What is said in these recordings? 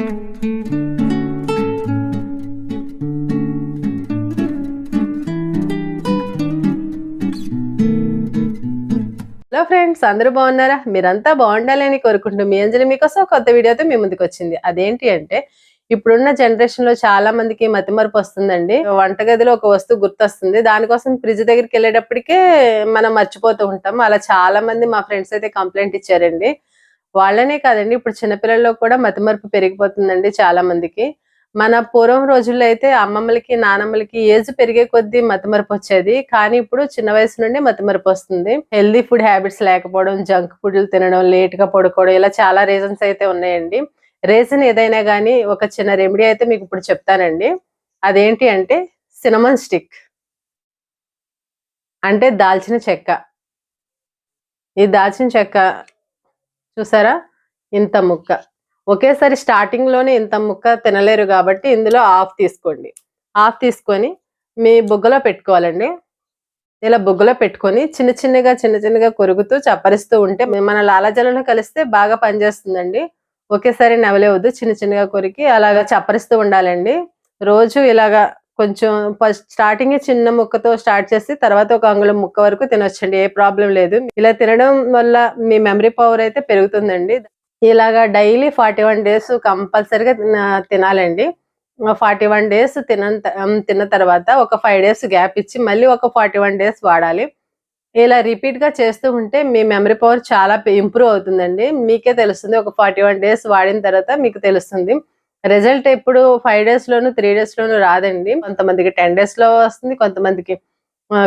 Hello friends అందరూ బాగున్నారా? మీరంతా బాగుండాలని కోరుకుంటూ మీ అంజలి మీకోసం కొత్త వీడియోతో మీ ముందుకు వచ్చింది. అదేంటి అంటే ఇప్పుడున్న జనరేషన్లో చాలా మందికి మతిమరుపు వస్తుందండి. వంటగదిలో ఒక వస్తువు గుర్తొస్తుంది. దానికోసం ఫ్రిడ్జ్ దగ్గరికి వెళ్ళేటప్పటికే మనం మర్చిపోతూ ఉంటాం. అలా చాలా మంది మా ఫ్రెండ్స్ అయితే కంప్లైంట్ ఇచ్చారండి. వాళ్ళనే కాదండి. ఇప్పుడు చిన్నపిల్లల్లో కూడా మతిమరుపు పెరిగిపోతుందండి చాలా మందికి. మన పూర్వం రోజుల్లో అయితే అమ్మమ్మలకి నానమ్మలకి ఏజ్ పెరిగే కొద్దీ మతిమరుపు వచ్చేది. కానీ ఇప్పుడు చిన్న వయసు నుండి మతిమరుపు వస్తుంది. హెల్దీ ఫుడ్ హ్యాబిట్స్ లేకపోవడం జంక్ ఫుడ్లు తినడం లేట్గా పడుకోవడం ఇలా చాలా రీజన్స్ అయితే ఉన్నాయండి. రీజన్ ఏదైనా కానీ ఒక చిన్న రెమెడీ అయితే మీకు ఇప్పుడు చెప్తానండి. అదేంటి అంటే సినమన్ స్టిక్. అంటే దాల్చిన చెక్క. ఈ దాల్చిన చెక్క చూసారా? ఇంత ముక్క. ఒకేసారి స్టార్టింగ్లోనే ఇంత ముక్క తినలేరు కాబట్టి ఇందులో హాఫ్ తీసుకోండి. హాఫ్ తీసుకొని మీ బుగ్గలో పెట్టుకోవాలండి. ఇలా బుగ్గలో పెట్టుకొని చిన్న చిన్నగా చిన్న చిన్నగా కొరుకుతూ చప్పరిస్తూ ఉంటే మన లాలాజలంలో కలిస్తే బాగా పనిచేస్తుందండి. ఒకేసారి నవలేవద్దు చిన్న చిన్నగా కొరికి అలాగా చప్పరిస్తూ ఉండాలండి. రోజు ఇలాగా కొంచెం ఫస్ట్ స్టార్టింగ్ చిన్న ముక్కతో స్టార్ట్ చేసి తర్వాత ఒక అంగుళం ముక్క వరకు తినొచ్చండి ఏ ప్రాబ్లం లేదు. ఇలా తినడం వల్ల మీ మెమరీ పవర్ అయితే పెరుగుతుందండి. ఇలాగా డైలీ ఫార్టీ వన్ డేస్ కంపల్సరిగా తినాలండి. ఫార్టీ వన్ డేస్ తిన తిన్న తర్వాత ఒక ఫైవ్ డేస్ గ్యాప్ ఇచ్చి మళ్ళీ ఒక ఫార్టీ వన్ డేస్ వాడాలి. ఇలా రిపీట్గా చేస్తూ ఉంటే మీ మెమరీ పవర్ చాలా ఇంప్రూవ్ అవుతుందండి. మీకే తెలుస్తుంది ఒక ఫార్టీ వన్ డేస్ వాడిన తర్వాత మీకు తెలుస్తుంది. రిజల్ట్ ఎప్పుడు ఫైవ్ డేస్ లోను త్రీ డేస్ లోను రాదండి. కొంతమందికి టెన్ డేస్లో వస్తుంది కొంతమందికి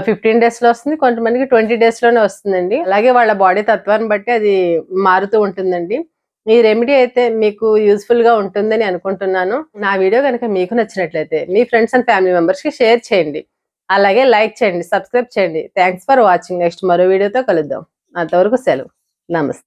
ఫిఫ్టీన్ డేస్లో వస్తుంది కొంతమందికి ట్వంటీ డేస్లోనే వస్తుందండి. అలాగే వాళ్ళ బాడీ తత్వాన్ని బట్టి అది మారుతూ ఉంటుందండి. ఈ రెమెడీ అయితే మీకు యూస్ఫుల్గా ఉంటుందని అనుకుంటున్నాను. నా వీడియో కనుక మీకు నచ్చినట్లయితే మీ ఫ్రెండ్స్ అండ్ ఫ్యామిలీ మెంబర్స్కి షేర్ చేయండి. అలాగే లైక్ చేయండి సబ్స్క్రైబ్ చేయండి. Thanks for watching. నెక్స్ట్ మరో వీడియోతో కలుద్దాం. అంతవరకు సెలవు. నమస్తే.